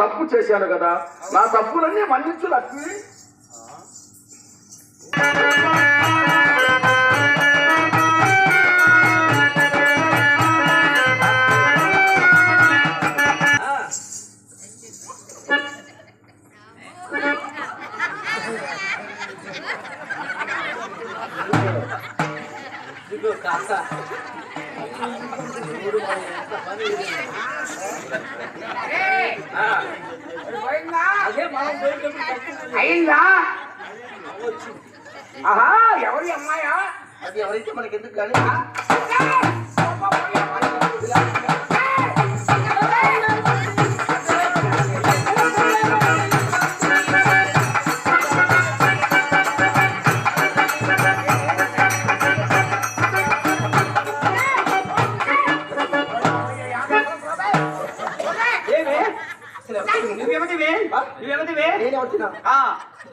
తప్పు చేశాను కదా. నా తప్పులన్నీ మన్నించు లక్ష్మి. అయిందా? ఆహా ఎవరి అమ్మాయా? అది ఎవరైతే మనకి ఎందుకు కానీ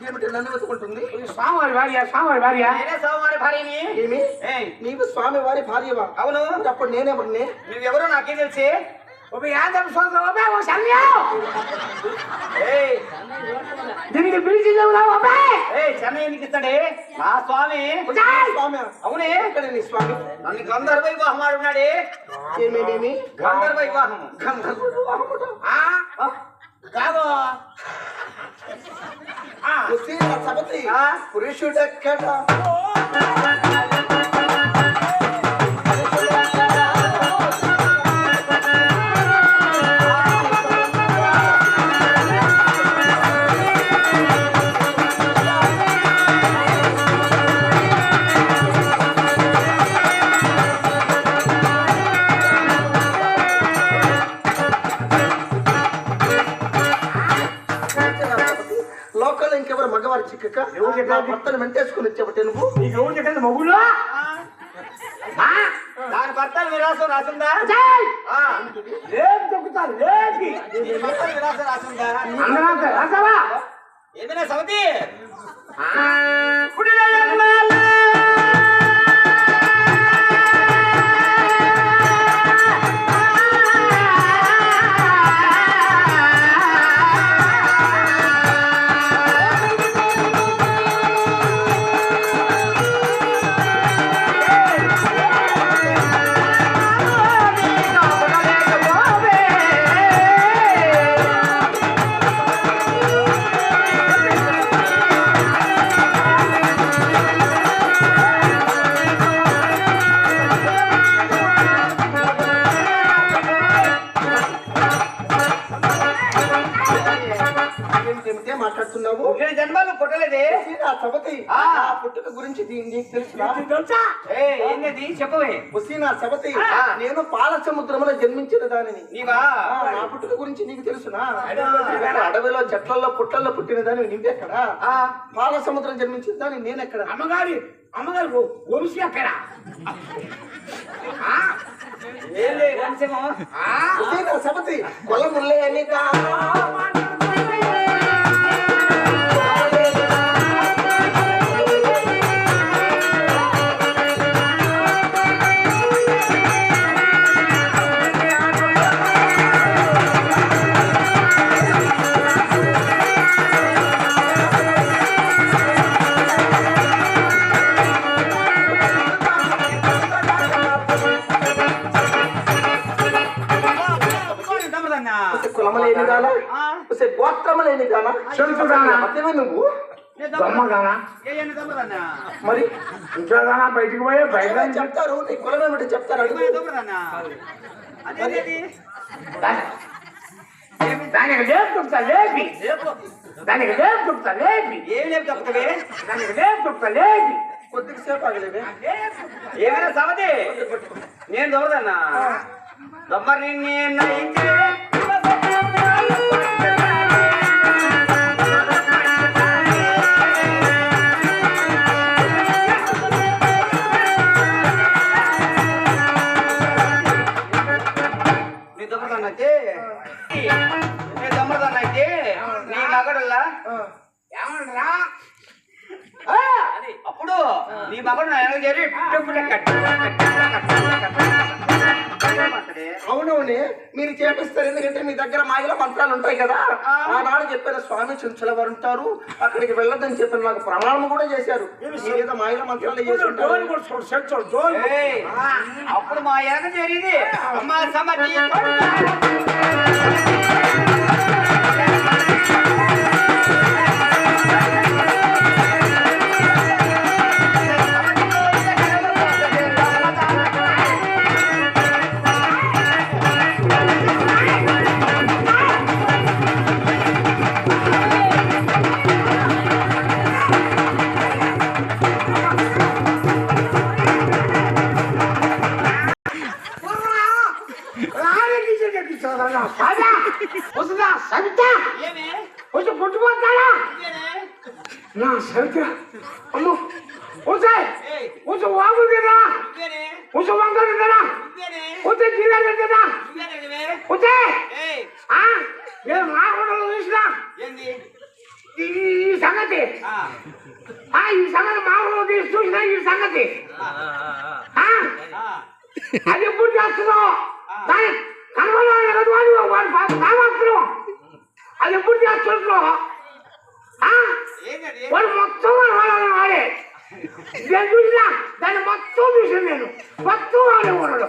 ఏమిటి? నన్ను వెతుకుంటుంది? స్వామివారి భార్య స్వామివారి భార్య. నేనే సోమవారి భార్యని? ఏమి? నీవు స్వామి వారి భార్యవా? అవును. అప్పుడు నేనేమని నువ్వెవరో నాకే తెలిసి? ఒక యాదవ సోదరు అబ్బాయి ఓ ఏయ్. దీనికి పిలిచి ఇస్తాడే? నా స్వామి. స్వామి. అవునే? ఎక్కడ నీ స్వామి. నన్ను గంధర్వ వివాహం ఆడున్నాడే. ఏమేమేమి గంధర్వ వివాహం. కాదు? పురుషుడెక్కడ? చిక్కక ఎవరు భర్తను వెంటేసుకుని వచ్చేబట్టే నువ్వు నీకు ఎవరు చెప్పేది మొగుడు ఆ? దాని భర్త విరాసం రాసిందా? అజయ్! ఆ, లేపు తొక్కుతా లేపి నీ భర్త విరాసం రాసిందా? రాసావా? ఏమైనా సమితి ఏమిటే మాట్లాడుతున్నావు? జన్మలు పుట్టలేదే? ఆ. పుట్టుక గురించి నీకు తెలుసా చెప్పవే. నేను పాల సముద్రంలో జన్మించిన దానిని. నీవా? నా పుట్టుక గురించి నీకు తెలుసునా? అడవిలో చెట్లలో పుట్టల్లో పుట్టిన దాని నీవెక్కడ ఆ, పాల సముద్రం జన్మించిన దాని నేనెక్కడ? అమ్మగారి అమ్మగారి వంశీ అక్కడ? ఆ, ఏం లే దానా ఆ, ఒసే గోత్రమలేని దానా నువ్వు. ఏ దొమ్మగానా? ఏ మరి? ఇంట్లో గానా బయటికి పోయి బయట ఏమని చెప్తారు? నీ కులం ఏమిటి చెప్తారు? ఏ దానికి లేపు తొక్కుతా లేపి. దానికి లేపు తొక్కుతా లేపి. ఏమి లేపు తప్పుతవే దానికి లేపు తొక్కుతా లేపి. కొద్దిగా సేపు ఆగలేవే? ఏమైనా సమతి నేను దొరదన్నా. దొమ్మరి నేను నీ మగడల్లా ఆ, అది అప్పుడు నీ మగడు చేరి అవునవునే మీరు చేపిస్తారు ఎందుకంటే మీ దగ్గర మాయల మంత్రాలు ఉంటాయి కదా. ఆనాడు చెప్పిన స్వామి చుంచుల వారు ఉంటారు అక్కడికి వెళ్ళొద్దని చెప్పిన నాకు ప్రమాణం కూడా చేశారు. మాయల మంత్రాలు చేసి అప్పుడు మా వెనక చేరింది Thank you. నా సంత అమ్మో వచ్చే వచ్చి వాగు తిన్నా వచ్చి వంకలు తిన్నా వచ్చి జిల్లా తిన్నా వచ్చే ఆ నేను మా హోటల్ చూసిన. ఈ సంగతి. ఈ సంగతి మా ఊళ్ళో తీసి చూసిన ఈ సంగతి. అది ఎప్పుడు చేస్తున్నావు దాని కనబడాలి కదా వాడు వాడు కావాల్సిన అది ఎప్పుడు చేస్తున్నావు ఆ ఏంటది వాడు మొత్తం వాడాలి వాడే నేను చూసినా దాన్ని మొత్తం చూసాను నేను. మొత్తం ఆడే వాడు